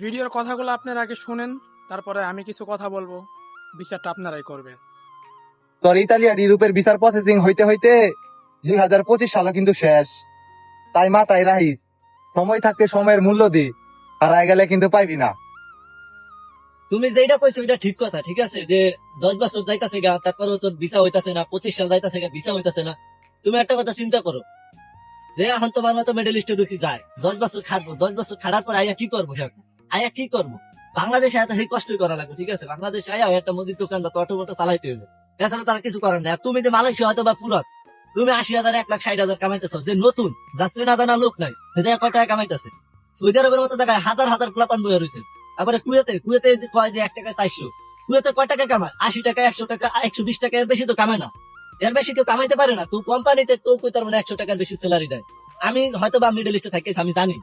ভিডিওর কথাগুলো আপনারা আগে শুনেন তারপরে আমি কিছু কথা বলব। বিচারটা আপনারাই করবেন। তোর ইতালিয়ান ইউরোপের বিচার প্রসেসিং হইতে হইতে দুই হাজার পঁচিশ সালে কিন্তু শেষ। তাই মাথায় রাখিস সময় থাকতে সময়ের মূল্য দি হারায় গেলে কিন্তু পাইবি না। তুমি যেটা কইছো ওইটা ঠিক কথা ঠিক আছে? যে দশ বছর যাইতাছে গা তারপরে তোর ভিসা হইতাছে না পঁচিশ সাল যাইতাছে গা ভিসা হইতাছে না। তুমি একটা কথা চিন্তা করো। যে এখন তোমার মতো মেডেলিস্টে দুটি যায় দশ বছর খাটবো দশ বছর খাটার পর আইয়া কি করব? এখন? আইয়া কি করব? বাংলাদেশে এত সেই কষ্টই করা লাগবে, ঠিক আছে? বাংলাদেশে আইয়া একটা মুদির দোকান বা মতো চালাইতে হবে এছাড়া তারা কিছু করার নাই তুমি যে মালয়েশিয়া হয়তো বা পুরত তুমি আশি হাজার, এক লাখ, ষাট হাজার কামাইতেছ, যে নতুন, যাত্রী না জানা লোক নাই সেটা কয় টাকা কামাইতেছে। সৌদি আরবের মতো জায়গায় হাজার হাজার প্লাপান বয়ে রয়েছে আবার কুয়েতে কুয়েতে কয় যে এক টাকা চারশো, কুয়েতে কয় টাকা কামায়? আশি টাকা একশো টাকা, একশো বিশ টাকা এর বেশি তো কামায় না। এর বেশি কেউ কামাইতে পারে না। তো কোম্পানিতে তো কই তার মানে একশো টাকার বেশি স্যালারি দেয়। আমি হয়তো বা মিডল ইস্টে থাকি, আমি জানি।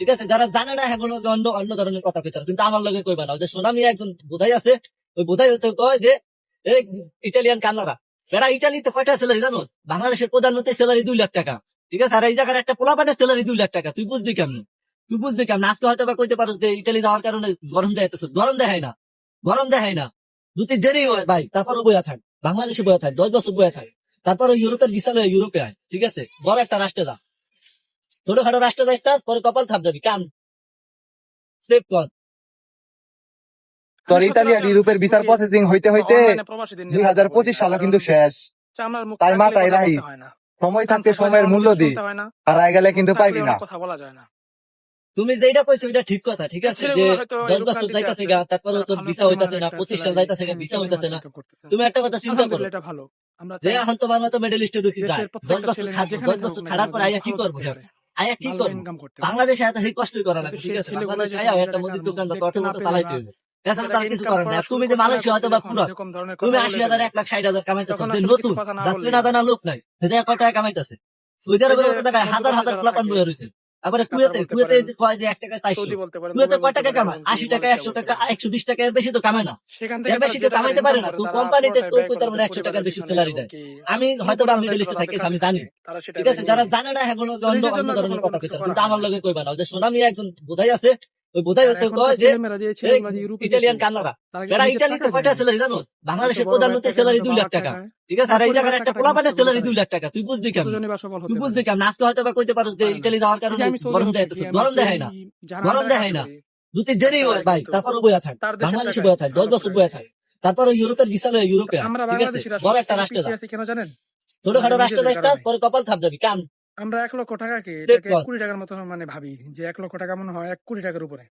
ঠিক আছে? যারা জানে না এগুলো অন্য অন্য ধরনের কথা পেছার কিন্তু আমার লগে কইবা না। যে সোনামি একজন বোধাই আছে, ওই বোধাই হতে কয় যে এই ইটালিয়ান কান্নারা এরা ইটালিতে কয়টা স্যালারি জানো বাংলাদেশের প্রধানমন্ত্রী স্যালারি দুই লাখ টাকা। ঠিক আছে? আর এই জায়গার একটা পোলাপানের স্যালারি দুই লাখ টাকা। তুই বুঝবি কেমন? তুই বুঝবি কেমন? আজকে হয়তো বা কইতে পারো যে, ইটালি যাওয়ার কারণে গরম দেখাইতেছ। গরম দেখায় না। গরম দেখায় না। যদি দেরি হয়, ভাই, তারপরও বইয়া থাক। বাংলাদেশে বইয়া থাক। দশ বছর বইয়া থাক। তারপরে ইউরোপের ভিসা লয়ে ইউরোপে আয়। ঠিক আছে? বড় একটা রাষ্ট্রে যা। ছোটখাটো রাষ্ট্রে যাইস না পরে কপাল থাপ যাবি কান। সেভ কর তোর ইতালিয়ান ইউরোপের বিচার প্রসেসিং হইতে হইতে দুই হাজার পঁচিশ সালে কিন্তু শেষ। তাই। হয় না। সময় থাকতে সময়ের মূল্য দি হয় গেলে কিন্তু পাইবি না। কথা বলা যায় না। তুমি যেটা কইছো ওইটা ঠিক কথা ঠিক আছে? যে দশ বছর যাইতাছে গা তারপরে তোর ভালো ভিসা হইতাছে না পঁচিশ সাল যাইতাছে গা ভিসা হইতাছে না। তুমি একটা কথা চিন্তা করো। এটা ভালো। আমরা যে এখন তোমার মতো মেডেলিস্টে দুটি যায়। দশ বছর খাটবো দশ বছর খাটার পর আইয়া কি করব? কি করব। বাংলাদেশে এত সেই কষ্টই করা ঠিক আছে বাংলাদেশে একটা মুদির দোকান বা চালাইতে হবে। এছাড়া কিছু তুমি যে মালয়েশিয়া হয়তো বা পুরো তুমি আশি হাজার এক লাখ ষাট হাজার কামাইতেছো নতুন কিছু কথা না যাত্রী না জানা লোক নাই সেটা কয় টাকা কামাইতেছে। সৌদি আরবের মতো জায়গায় হাজার হাজার প্লাপান বয়ে রয়েছে। আবার কুয়েতে কুয়েতে কয় যে এক টাকা চারশো? কুয়েতে কয় টাকা কামায়? আশি টাকা একশো টাকা একশো বিশ টাকা এর বেশি তো কামায় না। এর বেশি টাকা কামাইতে পারে না। তো কোম্পানিতে তো তার মানে একশো টাকার বেশি স্যালারি দেয়? আমি হয়তো বা মিডল ইস্টে থাকি আমি জানি। ঠিক আছে যারা জানে না এখনও তো অন্য অন্য ধরনের কথা কিন্তু আমার। লগে কইবা না ওদের সোনামি একজন বোধাই আছে ওই বোধাই কয় যে ইটালিয়ান কান্নারা এরা ইটালিতে কয়টা স্যালারি জানো। বাংলাদেশের প্রধানমন্ত্রী স্যালারি দুই লাখ টাকা। ঠিক আছে? আর এই জায়গার একটা পোলাপানের স্যালারি দুই লাখ টাকা। তুই বুঝবি সফল তুই বুঝবি আজকে হয়তো বা কইতে পারো যে ইটালি যাওয়ার কারণে গরম আমি গরম দেখায় না। গরম দেখায় না। যদি দেরি হয় ভাই তারপরে বইয়া থাক। বাংলাদেশে থাক দশ বছর। বইয়া থাক। তারপরে ইউরোপের ভিসা লয়ে ইউরোপে ঠিক আছে? বড় একটা রাষ্ট্রে কেন জানেন? ছোটখাটো রাষ্ট্রে যাইস পরে কপাল থাপ যাবি কান। আমরা এক লক্ষ টাকাকে এটাকে। কুড়ি টাকার মতো মানে ভাবি যে এক লক্ষ টাকা মনে হয় এক কোটি টাকার উপরে